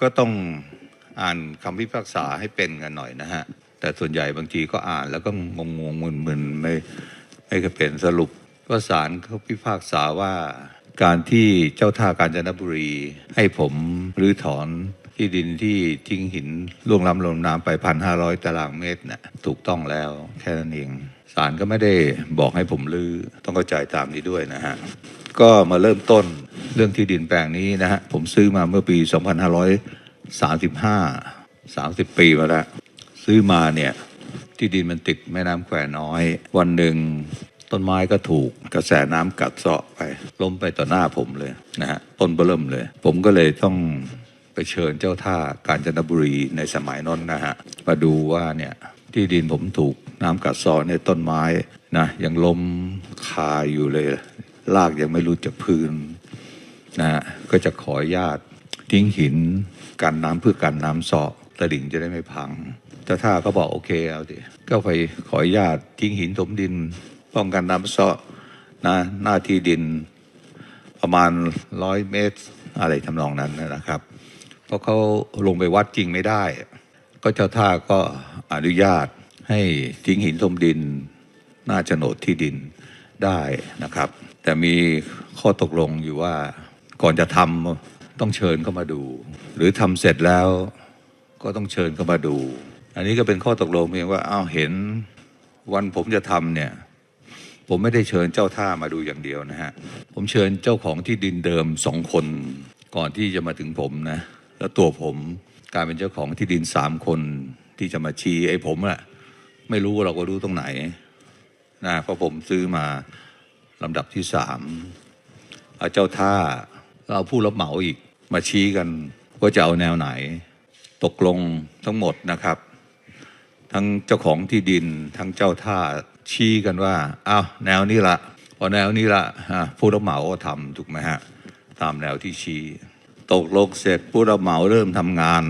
ก็ต้องอ่านคำพิพากษาให้เป็นกันหน่อยนะฮะ แต่ส่วนใหญ่บางทีก็อ่านแล้วก็งงงๆมึนไม่ไม่เคยเป็นสรุป ก็ศาลเขาพิพากษาว่าการที่เจ้าท่ากาญจนบุรี ให้ผมรื้อถอนที่ดินที่ทิ้งหินล่วงล้ำลงน้ำไปพันห้าร้อยตารางเมตรน่ะถูกต้องแล้วแค่นั้นเองศาลก็ไม่ได้บอกให้ผมรื้อต้องเข้าใจตามนี้ด้วยนะฮะ ก็มาเริ่มต้นเรื่องที่ดินแปลงนี้นะฮะผมซื้อมาเมื่อปี 2535 30 ปีมาแล้วซื้อมาเนี่ยที่ดินมันติดแม่น้ำแควน้อย วันหนึ่งต้นไม้ก็ถูกกระแสน้ำกัดเซาะไปล้มไปต่อหน้าผมเลยนะฮะต้นเบิ่มเลย ผมก็เลยต้องไปเชิญเจ้าท่ากาญจนบุรีในสมัยนั้นนะฮะมาดูว่าเนี่ยที่ดินผมถูกน้ำกัดเซาะในต้นไม้นะยังล้มคาอยู่เลย ลากยังไม่รู้จักพื้นนะฮะก็จะขออนุญาตทิ้งหินกันน้ำเพื่อกันน้ำเสาะตลิ่งจะได้ไม่พังเจ้าท่าก็บอกโอเคเอาดิก็ไปขออนุญาตทิ้งหินถมดิน ป้องกันน้ำเสาะนะหน้าที่ดินประมาณร้อยเมตรอะไรทำนองนั้นนะครับ เพราะเขาลงไปวัดจริงไม่ได้ ก็เจ้าท่าก็อนุญาตให้ทิ้งหินถมดิน หน้าโฉนดที่ดินได้นะครับ แต่มีข้อตกลงอยู่ว่าก่อนจะทำต้องเชิญเข้ามาดู หรือทำเสร็จแล้วก็ต้องเชิญเข้ามาดู อันนี้ก็เป็นข้อตกลงเพียงว่าอ้าวเห็นวันผมจะทำเนี่ยผมไม่ได้เชิญเจ้าท่ามาดูอย่างเดียวนะฮะ ผมเชิญเจ้าของที่ดินเดิมสองคน ก่อนที่จะมาถึงผมนะ แล้วตัวผมกลายเป็นเจ้าของที่ดินสามคนที่จะมาชี้ไอ้ผมอะไม่รู้เราก็รู้ตรงไหนนะเพราะผมซื้อมา ลำดับที่สามเอาเจ้าท่าเอาผู้รับเหมาอีกมาชี้กันว่าจะเอาแนวไหน ตกลงทั้งหมดนะครับ ทั้งเจ้าของที่ดินทั้งเจ้าท่าชี้กันว่าอ้าวแนวนี้ละพอแนวนี้ละอะผู้รับเหมาก็ทำถูกไหมฮะตามแนวที่ชี้ ตกลงเสร็จผู้รับเหมาเริ่มทำงาน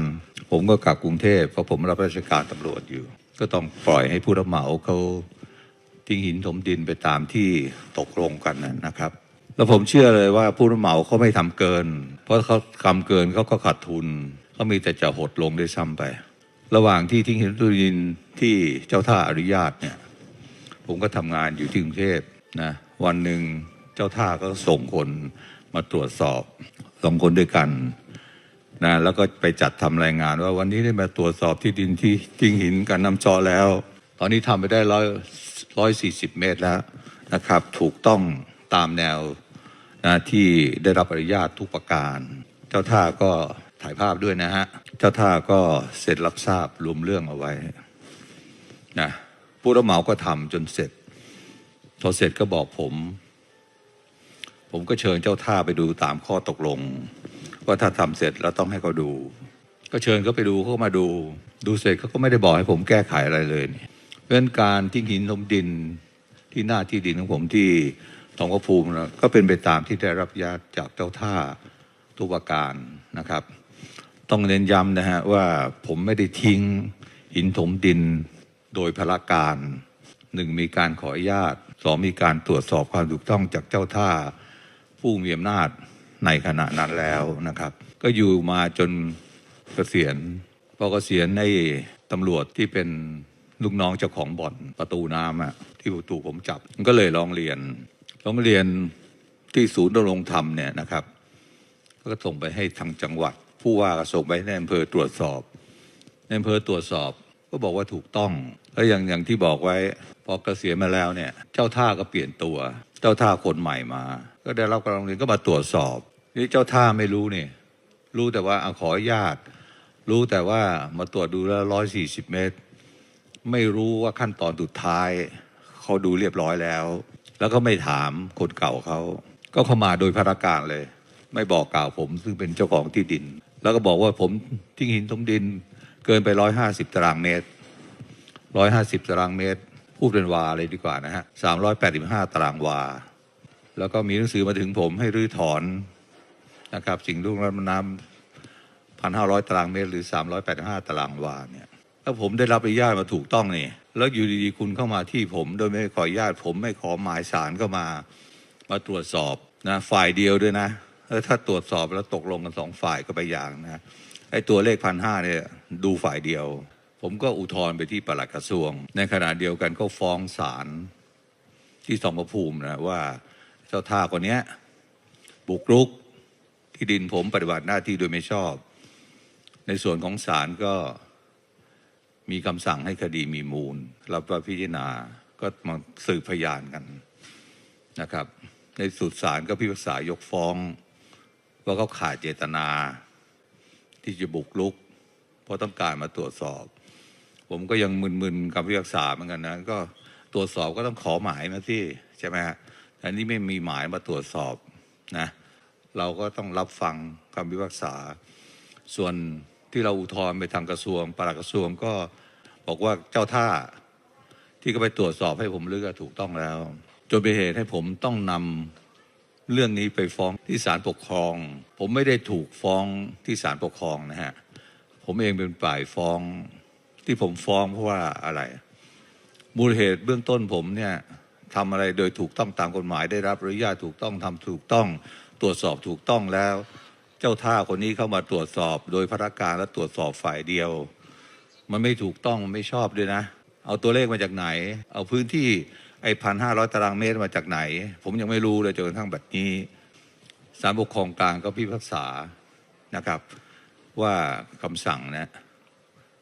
ผมก็กลับกรุงเทพเพราะผมรับราชการตำรวจอยู่ ก็ต้องปล่อยให้ผู้รับเหมาเขา ทิ้งหินถมดินไปตามที่ตกลงกันนะครับ แล้วผมเชื่อเลยว่าผู้รับเหมาเขาไม่ทำเกิน เพราะเขาทำเกินเขาก็ขาดทุนเขามีแต่จะหดลงได้วยซ้ำไป ระหว่างที่ทิ้งหินถมดินที่เจ้าท่าอนุญาตเนี่ยผมก็ทำงานอยู่ที่กรุงเทพนะวันหนึ่งเจ้าท่าก็ส่งคนมาตรวจสอบสองคนด้วยกันนะแล้วก็ไปจัดทำรายงานว่าวันนี้ได้มาตรวจสอบที่ดินที่ทิ้งหินกันน้ำจอแล้ว ตอนนี้ทำไปได้ร้อย ร้อยสี่สิบเมตรแล้วนะครับ ถูกต้องตามแนวนะที่ได้รับอนุญาตทุกประการ เจ้าท่าก็ถ่ายภาพด้วยนะฮะ เจ้าท่าก็เสร็จรับทราบรวมเรื่องเอาไว้นะผู้รับเหมาก็ทำจนเสร็จ พอเสร็จก็บอกผม ผมก็เชิญเจ้าท่าไปดูตามข้อตกลง ว่าถ้าทำเสร็จแล้วต้องให้เขาดู ก็เชิญเขาไปดูเขาก็มาดู ดูเสร็จเขาก็ไม่ได้บอกให้ผมแก้ไขอะไรเลยนี่ เพราะฉะนั้นการทิ้งหินถมดินที่หน้าที่ดินของผมที่ทองพระภูมินะก็เป็นไปตามที่ได้รับอนุญาตจากเจ้าท่าทุกประการนะครับ ต้องเน้นย้ำนะฮะว่าผมไม่ได้ทิ้งหินถมดินโดยพละการหนึ่งมีการขออนุญาตสองมีการตรวจสอบความถูกต้องจากเจ้าท่า ผู้มีอำนาจในขณะนั้นแล้วนะครับ ก็อยู่มาจนเกษียณพอเกษียณในตำรวจที่เป็น ลูกน้องเจ้าของบ่อนประตูน้ำอะที่ประตูผมจับก็เลยร้องเรียนร้องเรียนที่ศูนย์ดำรงธรรมเนี่ยนะครับ ก็ส่งไปให้ทางจังหวัด ผู้ว่าก็ส่งไปให้ในอำเภอตรวจสอบในอำเภอตรวจสอบก็บอกว่าถูกต้อง แล้วอย่างอย่างที่บอกไว้พอเกษียณมาแล้วเนี่ยเจ้าท่าก็เปลี่ยนตัว เจ้าท่าคนใหม่มา ก็ได้รับการร้องเรียนก็มาตรวจสอบนี่เจ้าท่าไม่รู้นี่รู้แต่ว่าอขออนุญาต รู้แต่ว่ามาตรวจดูแล้วร้อยสี่สิบเมตร ไม่รู้ว่าขั้นตอนสุดท้าย เขาดูเรียบร้อยแล้ว แล้วก็ไม่ถามคนเก่าเขา ก็เข้ามาโดยพราการเลย ไม่บอกกล่าวผมซึ่งเป็นเจ้าของที่ดิน แล้วก็บอกว่าผมทิ้งหินถมดินเกินไปร้อยห้าสิบตารางเมตรร้อยห้าสิบตารางเมตร พูดเป็นวาเลยดีกว่านะฮะสามร้อยแปดสิบห้าตารางวา แล้วก็มีหนังสือมาถึงผมให้รื้อถอนนะครับ สิ่งลุกล้ำน้ำพันห้าร้อยตารางเมตร หรือสามร้อยแปดห้าตารางวาเนี่ย ถ้าผมได้รับอนุญาตมาถูกต้องนี่แล้วอยู่ดีๆคุณเข้ามาที่ผม โดยไม่ขออนุญาต ผมไม่ขอหมายสารเข้ามา มาตรวจสอบนะฝ่ายเดียวด้วยนะแล้วถ้าตรวจสอบแล้วตกลงกันสองฝ่ายก็ไปอย่างนะไอ้ตัวเลขพันห้าเนี่ยดูฝ่ายเดียว ผมก็อุทธรณ์ไปที่ปลัดกระทรวง ในขณะเดียวกันก็ฟ้องศาลที่สองพระภูมินะว่าเจ้าท่าคนนี้บุกรุกที่ดินผมปฏิบัติหน้าที่โดยไม่ชอบ ในส่วนของศาลก็ มีคำสั่งให้คดีมีมูล รับว่าพิจารณาก็มาสืบพยานกันนะครับ ในสุดศาลก็พิพากษายกฟ้อง ว่าเขาขาดเจตนา ที่จะบุกรุก เพราะต้องการมาตรวจสอบ ผมก็ยังมึนๆกับพิพากษาเหมือนกันนะก็ตรวจสอบก็ต้องขอหมายมาที่ใช่ไหมฮะแต่นี่ไม่มีหมายมาตรวจสอบนะเราก็ต้องรับฟังคำพิพากษา ส่วน ที่เราอุทธรณ์ไปทางกระทรวงปลัดกระทรวงก็บอกว่าเจ้าท่าที่ก็ไปตรวจสอบให้ผมเลือกถูกต้องแล้ว จนเป็นเหตุให้ผมต้องนำเรื่องนี้ไปฟ้องที่ศาลปกครอง ผมไม่ได้ถูกฟ้องที่ศาลปกครองนะฮะผมเองเป็นฝ่ายฟ้องที่ผมฟ้องเพราะว่าอะไร มูลเหตุเบื้องต้นผมเนี่ยทำอะไรโดยถูกต้องตามกฎหมายได้รับอนุญาตถูกต้องทำถูกต้อง ตรวจสอบถูกต้องแล้ว เจ้าท่าคนนี้เข้ามาตรวจสอบ โดยพนักการและตรวจสอบฝ่ายเดียว มันไม่ถูกต้องมันไม่ชอบด้วยนะ เอาตัวเลขมาจากไหน เอาพื้นที่ไอ้พันห้าร้อยตารางเมตรมาจากไหน ผมยังไม่รู้เลยจนกระทั่งแบบนี้ศาลปกครองกลางก็พิพากษานะครับ ว่าคำสั่งนะ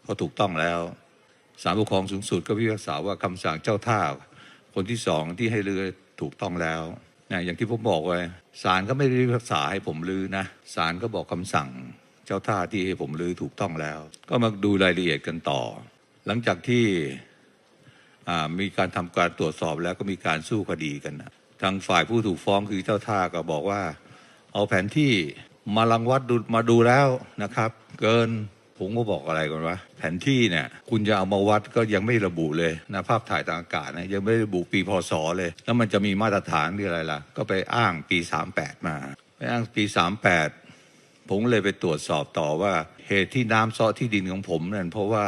เขาถูกต้องแล้วศาลปกครองสูงสุดก็พิพากษาว่าคำสั่งเจ้าท่าคนที่สองที่ให้ลือถูกต้องแล้ว นะอย่างที่ผมบอกไว้ศาลก็ไม่ได้พิพากษาให้ผมลือนะศาลก็บอกคำสั่ง เจ้าท่าที่ให้ผมลือถูกต้องแล้ว ก็มาดูรายละเอียดกันต่อ หลังจากที่มีการทำการตรวจสอบแล้วก็มีการสู้คดีกันนะทางฝ่ายผู้ถูกฟ้องคือเจ้าท่าก็บอกว่า เอาแผนที่มาลังวัดดูมาดูแล้วนะครับ เกิน ผมก็บอกอะไรกันวะแผนที่เนี่ยคุณจะเอามาวัดก็ยังไม่ระบุเลยนะภาพถ่ายทางอากาศนะยังไม่ระบุปีพศเลย แล้วมันจะมีมาตรฐานหรืออะไรล่ะ ก็ไปอ้างปี 38 มา ไปอ้างปี 38 ผมเลยไปตรวจสอบต่อว่า เหตุที่น้ำซ้อที่ดินของผมนั่นเพราะว่า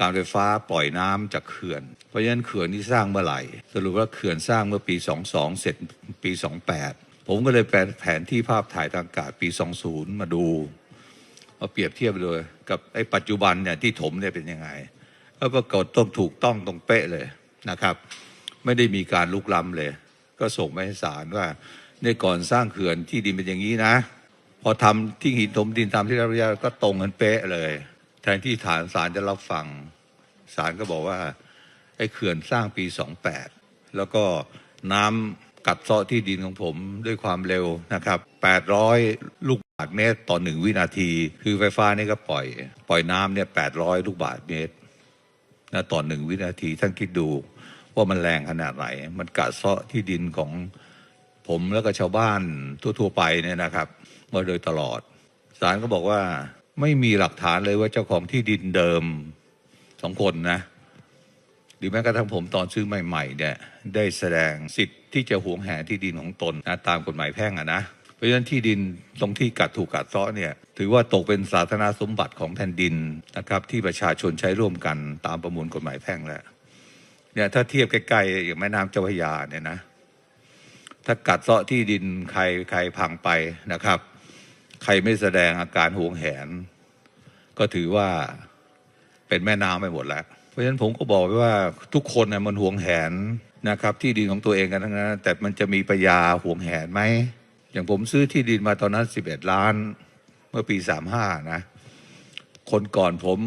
การไฟฟ้าปล่อยน้ำจากเขื่อน เพราะฉะนั้นเขื่อนที่สร้างเมื่อไหร่ สรุปว่าเขื่อนสร้างเมื่อปี 22 เสร็จปี 28 ผมก็เลยแปลแผนที่ภาพถ่ายทางอากาศปี 20 มาดู มาเปรียบเทียบเลย กับไอ้ปัจจุบันเนี่ยที่ถมเนี่ยเป็นยังไงก็ปรากฏต้องถูกต้องตรงเป๊ะเลยนะครับ ไม่ได้มีการลุกล้ำเลย ก็ส่งไปให้ศาลว่าในก่อนสร้างเขื่อนที่ดินเป็นอย่างนี้นะ พอทำที่หินถมดินตามที่รับอนุญาก็ตรงกันเป๊ะเลย แทนที่ฐานศาลจะรับฟังศาลก็บอกว่าไอ้เขื่อนสร้างปี 28 แล้วก็น้ำกัดเซาะที่ดินของผมด้วยความเร็วนะครับ 800 ลูกบาศก์ เมตรต่อหนึ่งวินาที คือไฟฟ้านี่ก็ปล่อย ปล่อยน้ำเนี่ย800ลูกบาศก์เมตรนะต่อหนึ่งวินาทีท่านคิดดูว่ามันแรงขนาดไหน มันกัดเซาะที่ดินของผมแล้วก็ชาวบ้านทั่วๆไปเนี่ยนะครับมาโดยตลอดศาลก็บอกว่าไม่มีหลักฐานเลยว่าเจ้าของที่ดินเดิมสองคนนะหรือแม้กระทั่งผมตอนซื้อใหม่ๆเนี่ยได้แสดงสิทธิ์ที่จะหวงแหนที่ดินของตนนะตามกฎหมายแพ่งอะนะ เพราะฉะนั้นที่ดินตรงที่กัดถูกกัดเซาะเนี่ยถือว่าตกเป็นสาธารณสมบัติของแผ่นดินนะครับ ที่ประชาชนใช้ร่วมกันตามประมวลกฎหมายแพ่งแล้วเนี่ยถ้าเทียบใกล้ๆอย่างแม่น้ำเจ้าพระยาเนี่ยนะ ถ้ากัดเซาะที่ดินใครใครพังไปนะครับ ใครไม่แสดงอาการหวงแหน ก็ถือว่าเป็นแม่น้ำไปหมดแล้ว เพราะฉะนั้นผมก็บอกไว้ว่าทุกคนนะมันหวงแหนนะครับ ที่ดินของตัวเองกันทั้งนั้นแต่มันจะมีปัญญาหวงแหนไหม อย่างผมซื้อที่ดินมาตอนนั้น11ล้าน เมื่อปี35นะ คนก่อนผม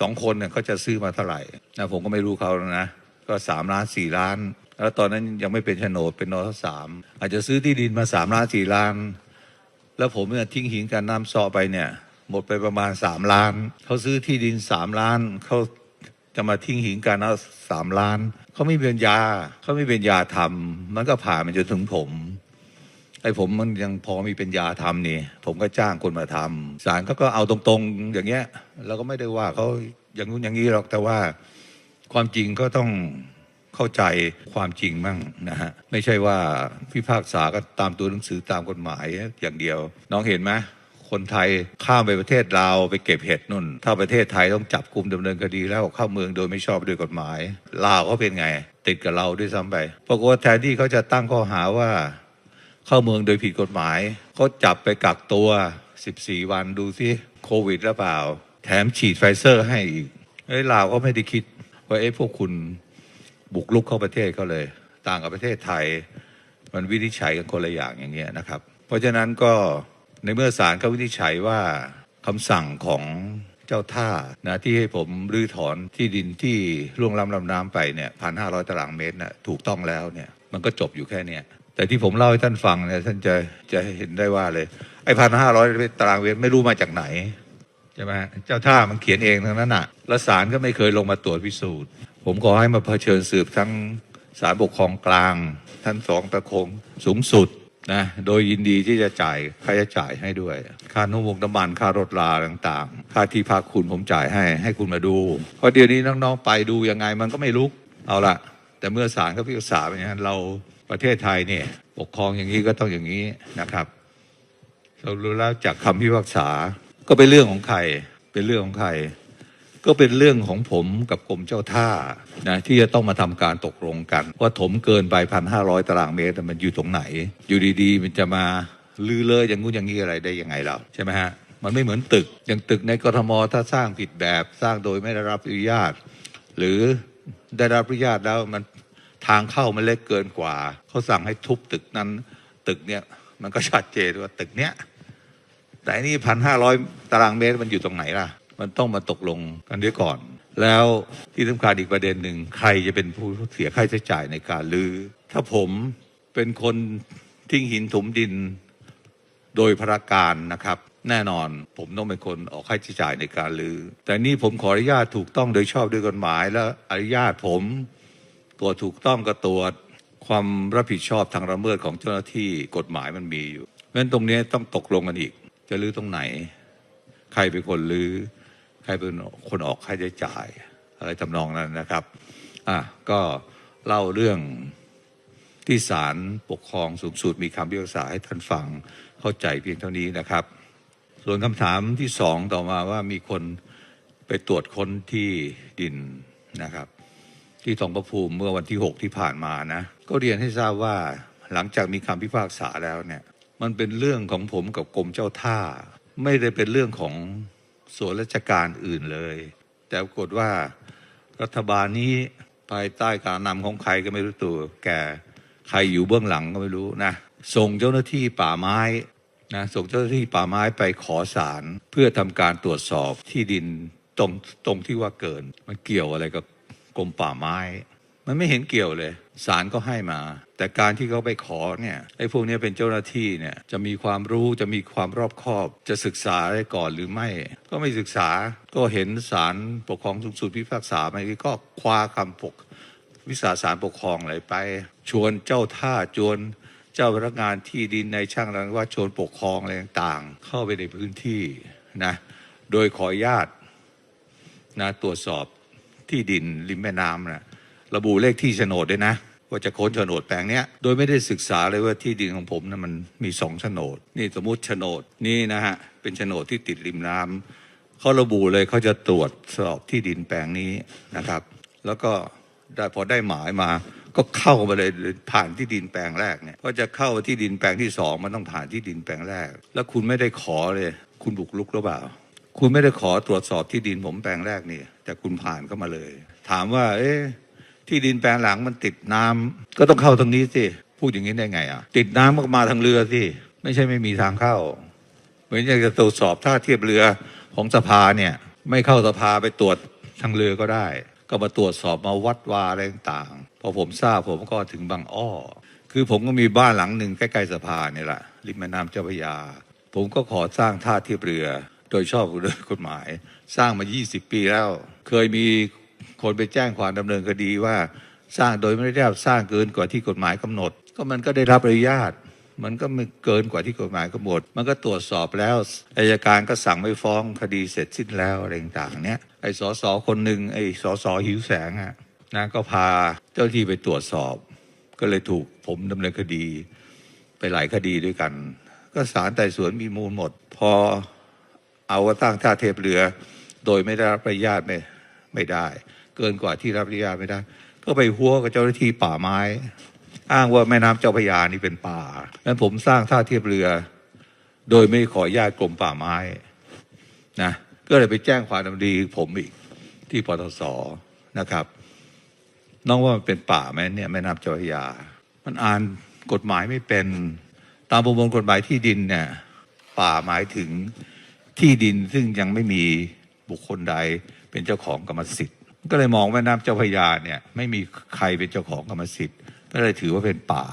สองคนเนี่ยเขาจะซื้อมาเท่าไหร่นะผมก็ไม่รู้เขาแล้วนะ ก็สามล้านสี่ล้าน แล้วตอนนั้นยังไม่เป็นโฉนดเป็นนอสามอาจจะซื้อที่ดินมาสามล้านสี่ล้าน แล้วผมเนี่ยทิ้งหินการน้ำซอไปเนี่ย หมดไปประมาณสามล้านเขาซื้อที่ดินสามล้านเขาจะมาทิ้งหินการน้ำสามล้านเขาไม่เป็นยาเขาไม่เป็นยาทำมันก็ผ่านมันจนถึงผม ไอ้ผมมันยังพอมีเป็นยาทำนี่ ผมก็จ้างคนมาทำศาลเขาก็เอาตรงๆอย่างเงี้ยเราก็ไม่ได้ว่าเขาอย่างนู้นอย่างนี้หรอกแต่ว่าความจริงก็ต้องเข้าใจความจริงมั่งนะฮะไม่ใช่ว่าพิพากษาก็ตามตัวหนังสือตามกฎหมายอย่างเดียว น้องเห็นไหมคนไทยข้ามไปประเทศลาวไปเก็บเห็ดนุ่น ถ้าประเทศไทยต้องจับกลุ่มดำเนินคดีแล้วเข้าเมืองโดยไม่ชอบด้วยกฎหมายลาวเขาเป็นไง ติดกับเราด้วยซ้ำไปปรากฏว่าแทนที่เขาจะตั้งข้อหาว่า เข้าเมืองโดยผิดกฎหมายเขาจับไปกักตัว 14 วันดูสิโควิดหรือเปล่า แถมฉีดไฟเซอร์ให้อีกเอ้ลาวก็ไม่ได้คิดว่าเอ้พวกคุณบุกลุกเข้าประเทศเขาเลย ต่างกับประเทศไทย มันวินิจฉัยกันคนละอย่างอย่างเงี้ยนะครับ เพราะฉะนั้นก็ในเมื่อศาลเขาวินิจฉัยว่าคำสั่งของเจ้าท่านะที่ให้ผมรื้อถอนที่ดินที่ล่วงล้ำลำน้ำไปเนี่ยพันห้าร้อยตารางเมตรน่ะถูกต้องแล้วเนี่ยมันก็จบอยู่แค่เนี้ย แต่ที่ผมเล่าให้ท่านฟังเนี่ยท่านจะจะเห็นได้ว่าเลย ไอ้พันห้าร้อยตารางเมตรไม่รู้มาจากไหนใช่ไหมเจ้าท่ามันเขียนเองทั้งนั้นน่ะแล้วศาลก็ไม่เคยลงมาตรวจพิสูจน์ ผมขอให้มาเผชิญสืบทั้งศาลปกครองกลาง ท่านสองตะคงสูงสุดนะโดยยินดีที่จะจ่ายค่าใช้จ่ายให้ด้วย ค่านุ่มวงน้ำมันค่ารถลาต่างๆ ค่าที่พักคุณผมจ่ายให้ให้คุณมาดู เพราะเดี๋ยวนี้น้องๆไปดูยังไงมันก็ไม่ลุกเอาละแต่เมื่อศาลเขาพิพากษาอย่างนั้นเรา ประเทศไทยเนี่ยปกครองอย่างนี้ก็ต้องอย่างนี้นะครับเรารู้แล้วจากคำพิพากษา ก็เป็นเรื่องของใคร เป็นเรื่องของใคร ก็เป็นเรื่องของผมกับกรมเจ้าท่านะที่จะต้องมาทำการตกลงกัน ว่าถมเกินไปพันห้าร้อยตารางเมตรมันอยู่ตรงไหน อยู่ดีๆ มันจะมาลือเลยอย่างงู้นอย่างนี้อะไรได้ยังไงเราใช่ไหมฮะมันไม่เหมือนตึก อย่างตึกในกรทมถ้าสร้างผิดแบบสร้างโดยไม่ได้รับอนุญาต หรือได้รับอนุญาตแล้วมัน ทางเข้ามันเล็กเกินกว่า เขาสั่งให้ทุบตึกนั้น ตึกเนี้ยมันก็ชัดเจนว่าตึกเนี้ยแต่นี่พันห้าร้อยตารางเมตรมันอยู่ตรงไหนล่ะ มันต้องมาตกลงกันด้วยก่อน แล้วที่สำคัญอีกประเด็นหนึ่งใครจะเป็นผู้เสียค่าใช้จ่ายในการลือถ้าผมเป็นคนทิ้งหินถมดินโดยพระการนะครับ แน่นอนผมต้องเป็นคนออกค่าใช้จ่ายในการลือแต่นี่ผมขออนุญาตถูกต้องโดยชอบด้วยกฎหมายและอนุญาตผม ตรวจถูกต้องก็ตรวจความรับผิดชอบทางละเมิดของเจ้าหน้าที่กฎหมายมันมีอยู่เพราะฉะนั้นตรงนี้ต้องตกลงกันอีก จะรื้อตรงไหน ใครเป็นคนรื้อใครเป็นคนออกค่าใช้จ่าย อะไรทำนองนั้นนะครับอะก็เล่าเรื่องที่ศาลปกครองสูงสุดมีคำพิพากษาให้ท่านฟังเข้าใจเพียงเท่านี้นะครับ ส่วนคำถามที่สองต่อมาว่ามีคนไปตรวจค้นที่ดินนะครับ ที่ทองประภูมิเมื่อวันที่ 6 ที่ผ่านมานะ ก็เรียนให้ทราบว่าหลังจากมีคำพิพากษาแล้วเนี่ยมันเป็นเรื่องของผมกับกรมเจ้าท่า ไม่ได้เป็นเรื่องของส่วนราชการอื่นเลย แต่ปรากฏว่ารัฐบาลนี้ภายใต้การนำของใครก็ไม่รู้ตัว แกใครอยู่เบื้องหลังก็ไม่รู้นะส่งเจ้าหน้าที่ป่าไม้นะส่งเจ้าหน้าที่ป่าไม้ไปขอสารเพื่อทำการตรวจสอบที่ดินตรงตรงที่ว่าเกิน มันเกี่ยวอะไรกับ กรมป่าไม้ มันไม่เห็นเกี่ยวเลยศาลก็ให้มา แต่การที่เขาไปขอเนี่ยไอ้พวกนี้เป็นเจ้าหน้าที่เนี่ยจะมีความรู้จะมีความรอบคอบ จะศึกษาได้ก่อนหรือไม่ ก็ไม่ศึกษาก็เห็นศาลปกครองสูงสุดพิพากษาไปก็คว้าคำปก วิสาสารปกครองอะไรไป ชวนเจ้าท่าชวนเจ้าพนักงานที่ดินในช่างรังว่าชวนปกครองอะไรต่างๆ เข้าไปในพื้นที่นะโดยขออนุญาตนะตรวจสอบ ที่ดินริมแม่น้ำนะระบุเลขที่โฉนดด้วยนะ ว่าจะค้นโฉนดแปลงเนี้ยโดยไม่ได้ศึกษาเลยว่าที่ดินของผมนะมันมีสองโฉนด นี่สมมติโฉนดนี่นะฮะเป็นโฉนดที่ติดริมน้ำเขาระบุเลยเขาจะตรวจสอบที่ดินแปลงนี้นะครับ แล้วก็ได้พอได้หมายมาก็เข้ามาเลยผ่านที่ดินแปลงแรกเนี่ยก็จะเข้าที่ดินแปลงที่สองมันต้องผ่านที่ดินแปลงแรก แล้วคุณไม่ได้ขอเลย คุณบุกลุกหรือเปล่า คุณไม่ได้ขอตรวจสอบที่ดินผมแปลงแรกนี่แต่คุณผ่านเข้ามาเลย ถามว่า เอ๊ะที่ดินแปลงหลังมันติดน้ำก็ต้องเข้าทางนี้สิพูดอย่างนี้ได้ไงอะติดน้ำก็มาทางเรือสิไม่ใช่ไม่มีทางเข้าเหมือนอยากจะตรวจสอบท่าเทียบเรือของสภาเนี่ย ไม่เข้าสภาไปตรวจทางเรือก็ได้ ก็มาตรวจสอบมาวัดวาอะไรต่างๆพอผมทราบผมก็ถึงบางอ้อ คือผมก็มีบ้านหลังหนึ่งใกล้ๆสภาเนี่ยแหละริมแม่น้ำเจ้าพระยา ผมก็ขอสร้างท่าเทียบเรือ โดยชอบด้วยกฎหมาย สร้างมา 20 ปีแล้ว เคยมีคนไปแจ้งความดำเนินคดีว่า สร้างโดยไม่ได้รับสร้างเกินกว่าที่กฎหมายกำหนด ก็มันก็ได้รับอนุญาต มันก็ไม่เกินกว่าที่กฎหมายกำหนด มันก็ตรวจสอบแล้วอายการก็สั่งไม่ฟ้องคดีเสร็จสิ้นแล้วอะไรต่างๆเนี้ยไอ้สอสอคนหนึ่งไอ้สอสอหิวแสงอะนะก็พาเจ้าที่ไปตรวจสอบ ก็เลยถูกผมดำเนินคดี ไปหลายคดีด้วยกัน ก็ศาลไต่สวนมีมูลหมด พอ เอาว่าตั้งท่าเทียบเรือ โดยไม่ได้รับอนุญาตไม่ไม่ได้ เกินกว่าที่รับอนุญาตไม่ได้ ก็ไปหัวกับเจ้าหน้าที่ป่าไม้ อ้างว่าแม่น้ำเจ้าพระยานี่เป็นป่างั้นผมสร้างท่าเทียบเรือ โดยไม่ขออนุญาตกรมป่าไม้นะก็เลยไปแจ้งความดำเนินคดีผมอีกที่ปตสนะครับ น้องว่ามันเป็นป่าไหมเนี่ยแม่น้ำเจ้าพระยา มันอ่านกฎหมายไม่เป็น ตามประมวลกฎหมายที่ดินเนี่ยป่าหมายถึง ที่ดินซึ่งยังไม่มีบุคคลใดเป็นเจ้าของกรรมสิทธิ์ ก็เลยมองแม่น้ำเจ้าพระยาเนี่ยไม่มีใครเป็นเจ้าของกรรมสิทธิ์ก็เลยถือว่าเป็นป่า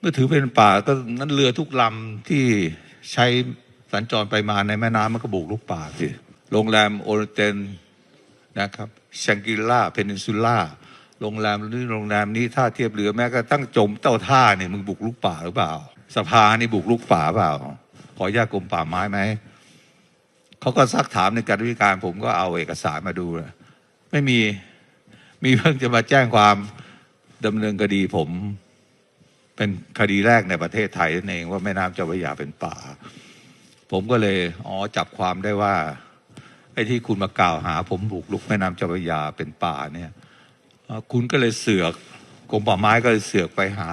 เมื่อถือเป็นป่าก็งั้นเรือทุกลำที่ใช้สัญจรไปมาในแม่น้ำมันก็บุกลุกป่าสิโรงแรมโอเรเตนนะครับชังกิล่าเพนินซูล่าโรงแรมนี้โรงแรมนี้ท่าเทียบเรือแม้กระทั่งจมเต้าท่าเนี่ยมึงบุกลุกป่าหรือเปล่า สภานี่บุกลุกป่าเปล่า ขอญาตกรมป่าไม้ไหม เขาก็ซักถามในการวิการผมก็เอาเอกสารมาดู ไม่มีมีเพิ่งจะมาแจ้งความดำเนินคดีผม เป็นคดีแรกในประเทศไทยนั่นเองว่าแม่น้ำเจ้าพระยาเป็นป่า ผมก็เลยอ๋อจับความได้ว่าไอ้ที่คุณมากล่าวหา ผมบุกลุกแม่น้ำเจ้าพระยาเป็นป่าเนี่ยคุณก็เลยเสือกกรมป่าไม้ก็เลยเสือกไปหา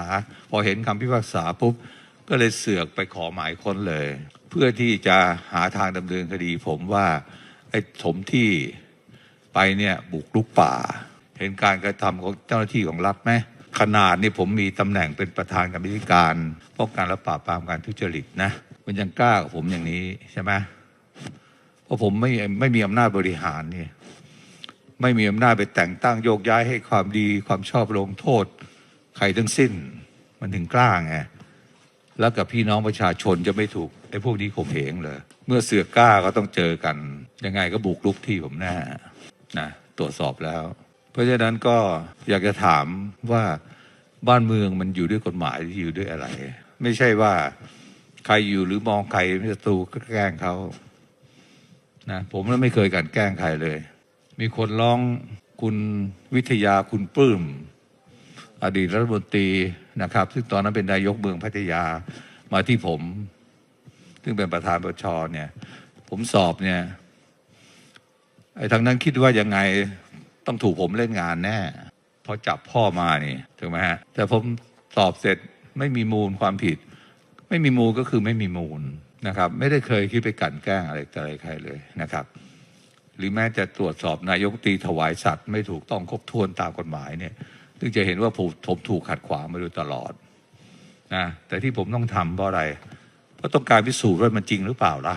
พอเห็นคำพิพากษาปุ๊บก็เลยเสือกไปขอหมายค้นเลย เพื่อที่จะหาทางดำเนินคดี ผมว่าไอ้ถมที่ไปเนี่ยบุกลุกป่า เห็นการกระทำของเจ้าหน้าที่ของรัฐไหมขนาดนี่ผมมีตำแหน่งเป็นประธานกรรมธิการป้องกันและปราบปรามการทุจริตนะมันยังกล้ากับผมอย่างนี้ใช่ไหมเพราะผมไม่ไม่มีอำนาจบริหารนี่ไม่มีอำนาจไปแต่งตั้งโยกย้ายให้ความดีความชอบลงโทษ ใครทั้งสิ้น มันถึงกล้าไง แล้วกับพี่น้องประชาชนจะไม่ถูกไอ้พวกนี้ข่มเหงเลยเมื่อเสือกล้าก็ต้องเจอกัน ยังไงก็บุกลุกที่ผมแน่นะตรวจสอบแล้ว เพราะฉะนั้นก็อยากจะถามว่าบ้านเมืองมันอยู่ด้วยกฎหมายหรืออยู่ด้วยอะไร ไม่ใช่ว่าใครอยู่หรือมองใครเป็นศัตรูก็แกล้งเขานะผมไม่เคยกันแกล้งใครเลย มีคนร้องคุณวิทยาคุณปลื้มอดีตรัฐมนตรี นะครับ ซึ่งตอนนั้นเป็นนายกเมืองพัทยามาที่ผม ซึ่งเป็นประธานปชเนี่ย ผมสอบเนี่ยไอ้ทางนั้นคิดว่ายังไงต้องถูกผมเล่นงานแน่เพอจับพ่อมานี่ถูกไหมฮะแต่ผมสอบเสร็จไม่มีมูลความผิด ไม่มีมูลก็คือไม่มีมูลนะครับ ไม่ได้เคยคิดไปกลั่นแกล้งอะไรอะไรใครเลยนะครับ หรือแม้จะตรวจสอบนายกตีถวายสัตว์ ไม่ถูกต้องครบถ้วนตามกฎหมายเนี่ย ซึ่งจะเห็นว่าผมผมถูกขัดขวางมาโดยตลอดนะแต่ที่ผมต้องทำเพราะอะไร เพราะต้องการพิสูจน์ว่ามันจริงหรือเปล่าล่ะ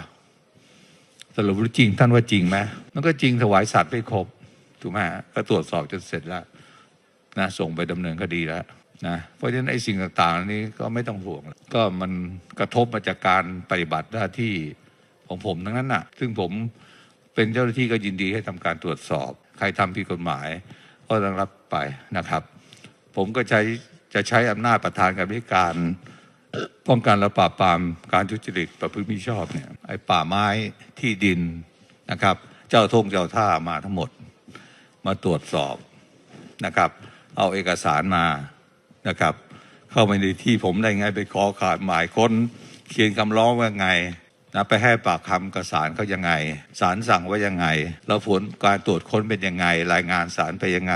สรุปว่าจริงท่านว่าจริงไหมมันก็จริงถวายสัตว์ไม่ครบถูกไหมก็ตรวจสอบจนเสร็จแล้วนะส่งไปดำเนินคดีแล้วนะเพราะฉะนั้นไอ้สิ่งต่างๆนี้ก็ไม่ต้องห่วง ก็มันกระทบมาจากการปฏิบัติหน้าที่ของผมทั้งนั้นน่ะ ซึ่งผมเป็นเจ้าหน้าที่ก็ยินดีให้ทำการตรวจสอบ ใครทำผิดกฎหมาย ก็ต้องรับไปนะครับ ผมก็ใช้จะใช้อำนาจประธานกรรมธิการป้องกันและปราบปรามการทุจริตประพฤติมิชอบเนี่ยไอ้ป่าไม้ที่ดินนะครับ เจ้าทงเจ้าท่ามาทั้งหมด มาตรวจสอบนะครับ เอาเอกสารมานะครับ เข้าไปในที่ผมได้ไงไปขอขาดหมายค้นเขียนคำร้องว่าไงนะไปให้ปากคำกับศาลเขายังไงศาลสั่งว่ายังไง แล้วผลการตรวจค้นเป็นยังไง รายงานศาลไปยังไง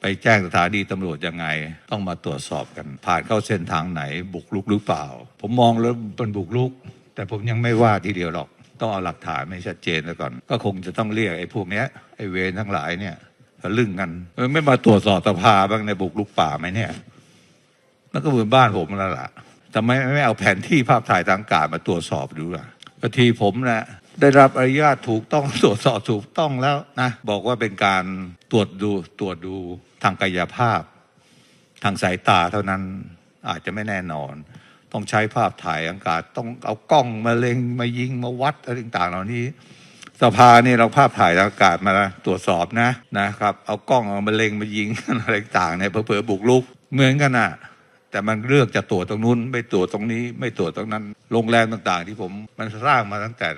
ไปแจ้งสถานีตำรวจยังไง ต้องมาตรวจสอบกัน ผ่านเข้าเส้นทางไหน บุกลุกหรือเปล่า ผมมองแล้วเป็นบุกลุก แต่ผมยังไม่ว่าทีเดียวหรอก ต้องเอาหลักฐานไม่ชัดเจนแล้วก่อน ก็คงจะต้องเรียกไอ้พวกเนี้ยไอ้เวรทั้งหลายเนี่ยทะลึ่งกันไม่มาตรวจสอบสภาบ้างในบุกลุกป่าไหมเนี่ยมันก็เหมือนบ้านผมแล้วล่ะทำไมไม่เอาแผนที่ภาพถ่ายทางอากาศมาตรวจสอบดูล่ะก็ทีผมนะ ได้รับอนุญาตถูกต้องตรวจสอบถูกต้องแล้วนะ บอกว่าเป็นการตรวจดูตรวจดูทางกายภาพ ทางสายตาเท่านั้นอาจจะไม่แน่นอน ต้องใช้ภาพถ่ายอากาศ ต้องเอากล้องมาเล็งมายิงมาวัดอะไรต่างๆ เหล่านี้ สภาเนี่ยเราภาพถ่ายอากาศมาตรวจสอบนะนะครับ เอากล้องเอามาเล็งมายิงอะไรต่างๆเนี่ยเผลอๆบุกลุกเหมือนกันน่ะแต่มันเลือกจะตรวจตรงนู้น ไม่ตรวจตรงนี้ ไม่ตรวจตรงนั้นโรงแรมต่างๆ ที่ผมมันสร้างมาตั้งแต่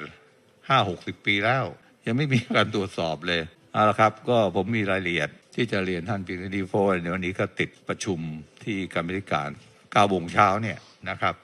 ห้าหกสิบปีแล้ว ยังไม่มีการตรวจสอบเลยเอาละครับก็ผมมีรายละเอียดที่จะเรียนท่านพิราะว่าเดี๋ยววันนี้ก็ติดประชุมที่กรรมธิการเก้าโมงเช้าเนี่ยนะครับ